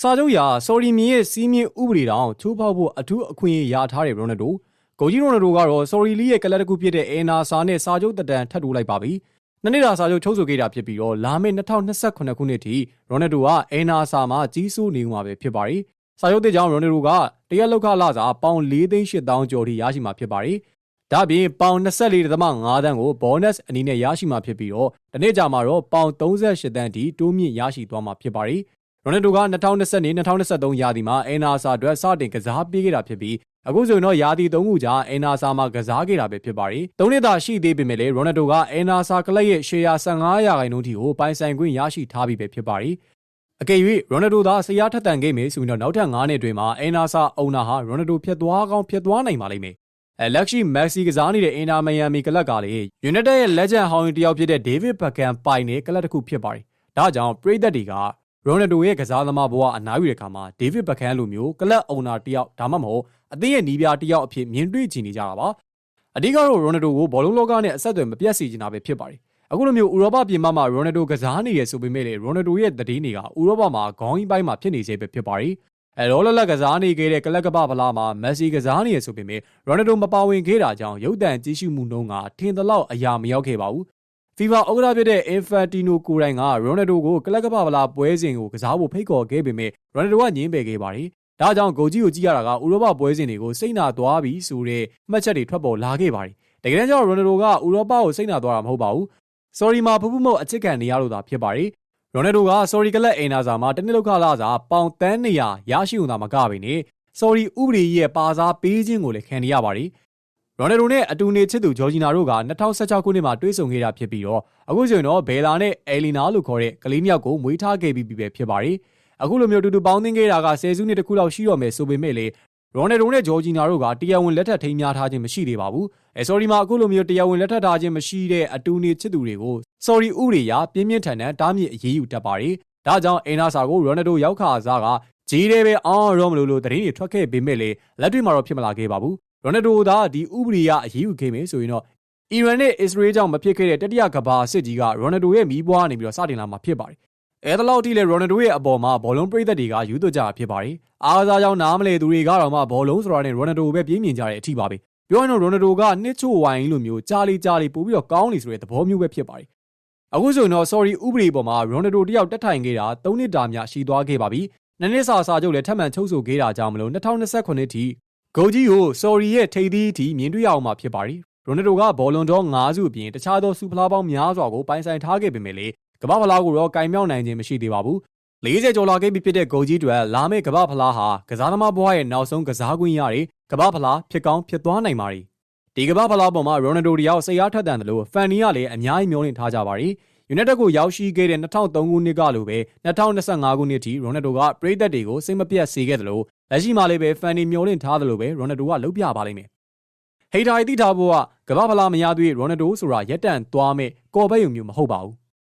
စာချုပ်ရာဆော်ရီမီရဲ့စီးမြင့်ဥပဒေတောင်ချိုးဖောက်ဖို့အထူးအခွင့်အရေးရထားတဲ့ရိုနယ်ဒိုဂိုကြီးရိုနယ်ဒိုကတော့ဆော်ရီလီရဲ့ကလပ်တစ်ခုဖြစ်တဲ့အင်နာစာနဲ့စာချုပ်တက်တန်ထပ်တိုးလိုက်ပါပြီ။နှစ်နှစ်တာစာချုပ်ချုပ်ဆိုခဲ့တာဖြစ်ပြီးတော့လာမယ့်2028ခုနှစ်ထိရိုနယ်ဒိုကအင်နာစာမှာကြီးစိုးနေမှာပဲဖြစ်ပါတယ်။စာချုပ်တဲ့ကြောင့်ရိုနယ်ဒိုကတရက်လောက်ခလာစာပေါင်၄သိန်း၈တောင်းကျော်ထိရရှိမှာဖြစ်ပါတယ်။ဒါပြင်ပေါင်24.5တန်းကို bonus အနေနဲ့ရရှိမှာဖြစ်ပြီးတော့ဒီနေ့ကြာမှာတော့ပေါင်38တန်းထိတိုးမြင့်ရရှိသွားမှာဖြစ်ပါတယ်။ ရိုနယ်ဒိုက2020-2023ရာသီမှာအင်နာဆာအတွက်စတင်ကစားပေးခဲ့တာဖြစ်ပြီးအခုဆိုရင်တော့ရာသီသုံးခုကြာအင်နာဆာမှာကစားခဲ့တာပဲဖြစ်ပါတယ်။သုံးနှစ်သာရှိသေးပေမဲ့လည်းရိုနယ်ဒိုကအင်နာဆာကလပ်ရဲ့ရှယ်ယာ15ရာခိုင်နှုန်းထိကိုပိုင်ဆိုင်ခွင့်ရရှိထားပြီးပဲဖြစ်ပါတယ်။အကယ်၍ရိုနယ်ဒိုသာဆရာထက်တန်ခဲ့မယ်ဆိုရင်တော့နောက်ထပ်9နှစ်အတွင်းမှာအင်နာဆာအုံနာဟာရိုနယ်ဒိုဖြတ်သွားကောင်းဖြတ်သွားနိုင်ပါလိမ့်မယ်။အဲလက်ရှိမက်ဆီကစားနေတဲ့အင်နာမယန်မီကလပ်ကလေယူနိုက်တက်ရဲ့လက်ဂျန်ဟောင်းတယောက်ဖြစ်တဲ့ဒေးဗစ်ဘက်ကန်ပိုင်တဲ့ကလပ်တစ်ခုဖြစ်ပါတယ်။ဒါကြောင့်ပရိသတ်တွေက ရိုနယ်ဒိုရဲ့ကစားသမားဘဝအနားယူတဲ့အခါမှာဒေးဗစ်ဘက်ခန်လိုမျိုးကလပ်အုံနာတယောက်ဒါမှမဟုတ်အသင်းရဲ့နီးပြတယောက်အဖြစ်မြင်တွေ့ကြည့်နေကြတာပါအဓိကတော့ရိုနယ်ဒိုကိုဘောလုံးလောကနဲ့အဆက်အသွယ်မပြတ်စေချင်တာပဲဖြစ်ပါတယ်အခုလိုမျိုးဥရောပပြည်မှာရိုနယ်ဒိုကစားနေရဆိုပေမဲ့လေရိုနယ်ဒိုရဲ့သတင်းတွေကဥရောပမှာခေါင်းကြီးပိုင်းမှာဖြစ်နေစေပဲဖြစ်ပါတယ်အဲရောလလက်ကစားနေခဲ့တဲ့ကလပ်ကပဖလားမှာမက်ဆီကစားနေရဆိုပေမဲ့ရိုနယ်ဒိုမပါဝင်ခဲ့တာကြောင့်ရုပ်တံကြီးစုမှုနှုန်းကထင်သလောက်အရာမရောက်ခဲ့ပါဘူး FIFA ဥက္ကဋ္ဌဖြစ်တဲ့ Infantino ကိုယ်တိုင်က Ronaldo ကိုကလပ်ကပ္ပဗလာပွဲစဉ်ကိုကစားဖို့ဖိတ်ခေါ်ခဲ့ပေမဲ့ Ronaldo ကညင်းပယ်ခဲ့ပါတယ်။ဒါကြောင့်ဂိုကြီးကိုကြည့်ရတာကဥရောပပွဲစဉ်တွေကိုစိတ်နာသွားပြီဆိုတဲ့မှတ်ချက်တွေထွက်ပေါ်လာခဲ့ပါတယ်။တကယ်တမ်းကျတော့ Ronaldo ကဥရောပကိုစိတ်နာသွားတာမဟုတ်ပါဘူး။ Sorry မှာဖူးဖူးမဟုတ်အချစ်ခံနေရလို့သာဖြစ်ပါတယ်။ Ronaldo က Sorry ကလပ်အင်နာစာမှာတနစ်လောက်ခလာစာပေါင်တန်း200ရရှိုံသာမကပါနဲ့ Sorry ဥပဒေရဲ့ပါစားပေးခြင်းကိုလည်းခံနေရပါတယ်။ ရိုနယ်ဒိုနဲ့အတူနေချစ်သူဂျော်ဂျီနာတို့က2016ခုနှစ်မှာတွေ့ဆုံခဲ့တာဖြစ်ပြီးတော့အခုဆိုရင်တော့ဘယ်လာနဲ့အဲလီနာလို့ခေါ်တဲ့ကလေးမြောက်ကိုမွေးထားခဲ့ပြီးပြီပဲဖြစ်ပါတယ်။အခုလိုမျိုးတူတူပေါင်းသင်းခဲ့တာကဆယ်စုနှစ်တခုလောက်ရှိတော့မယ်ဆိုပေမဲ့လေရိုနယ်ဒိုနဲ့ဂျော်ဂျီနာတို့ကတရားဝင်လက်ထပ်ထိမ်းများထားခြင်းမရှိသေးပါဘူး။အဲ sorry မှာအခုလိုမျိုးတရားဝင်လက်ထပ်ထားခြင်းမရှိတဲ့အတူနေချစ်သူတွေကို sorry ဥပဒေအရပြင်းပြင်းထန်ထန်တားမြစ်အရေးယူတတ်ပါတယ်။ဒါကြောင့်အင်နာဆာကိုရိုနယ်ဒိုရောက်ခါစားကဂျီးရဲပဲအော်ရောမလို့လို့တရင်တွေထွက်ခဲ့ပေမဲ့လေလက်တွေ့မှာတော့ဖြစ်မလာခဲ့ပါဘူး ရိုနယ်ဒိုသာဒီဥပဒေရအရေးယူခဲ့မယ်ဆိုရင်တော့အီရန်နဲ့အစ္စရေးကြောင့်မဖြစ်ခဲ့တဲ့တတိယကမ္ဘာစစ်ကြီးကရိုနယ်ဒိုရဲ့မီးပွားနေပြီးတော့စတင်လာမှာဖြစ်ပါတယ်။အဲဒါလောက်ထိလေရိုနယ်ဒိုရဲ့အပေါ်မှာဘောလုံးပရိသတ်တွေကယူသွကြတာဖြစ်ပါတယ်။အားကစားကြောင့်နားမလဲသူတွေကတော့မှဘောလုံးဆိုတာနဲ့ရိုနယ်ဒိုပဲပြင်းမြင်ကြတဲ့အထိပါပဲ။ပြောရင်တော့ရိုနယ်ဒိုကနှစ်ချို့ဝိုင်းလိုမျိုးကြားလီကြားလီပို့ပြီးတော့ကောင်းနေဆိုတဲ့သဘောမျိုးပဲဖြစ်ပါတယ်။အခုဆိုရင်တော့ sorry ဥပဒေပေါ်မှာရိုနယ်ဒိုတယောက်တက်ထိုင်ခဲ့တာ၃နှစ်တာများရှိသွားခဲ့ပါပြီ။နှစ်နှစ်စာစာချုပ်လည်းထပ်မံချုပ်ဆိုခဲ့တာကြောင့်မလို့2029ထိ ဂိုကြီးကိုဆော်ရီရဲ့ထိပ်သီးအထိမြင်တွေ့ရအောင်မှာဖြစ်ပါတယ်။ရိုနယ်ဒိုကဘောလုံးတော်၅စုအပြင်တခြားသောစူဖလားပေါင်းများစွာကိုပိုင်ဆိုင်ထားခဲ့ပေမဲ့လေကမ္ဘာဖလားကိုတော့ကင်မြောက်နိုင်ခြင်းမရှိသေးပါဘူး။40ကျော်လာခဲ့ပြီဖြစ်တဲ့ဂိုကြီးတွေလာမယ့်ကမ္ဘာဖလားဟာကစားသမားဘဝရဲ့နောက်ဆုံးကစားကွင်းရတဲ့ကမ္ဘာဖလားဖြစ်ကောင်းဖြစ်သွားနိုင်ပါတယ်။ဒီကမ္ဘာဖလားပေါ်မှာရိုနယ်ဒိုတယောက်စိတ်အားထက်သန်တယ်လို့ဖန်နီကလည်းအများကြီးမျှော်လင့်ထားကြပါတယ်။ယူနိုက်တက်ကိုရောက်ရှိခဲ့တဲ့2003ခုနှစ်ကလိုပဲ2025ခုနှစ်ထိရိုနယ်ဒိုကပရိသတ်တွေကိုစိတ်မပြတ်စေခဲ့တယ်လို့ လက်ရှိမှာလည်းပဲဖန်နီမျောလင့်ထားတယ်လို့ပဲရိုနယ်ဒိုကလုပ်ပြပါလိမ့်မယ်ဟေတာရီတိထားဖို့ကကမ္ဘာဖလားမရသေးရိုနယ်ဒိုဆိုတာရက်တန့်သွားမဲ့ကော်ဘက်ယုံမျိုးမဟုတ်ပါဘူး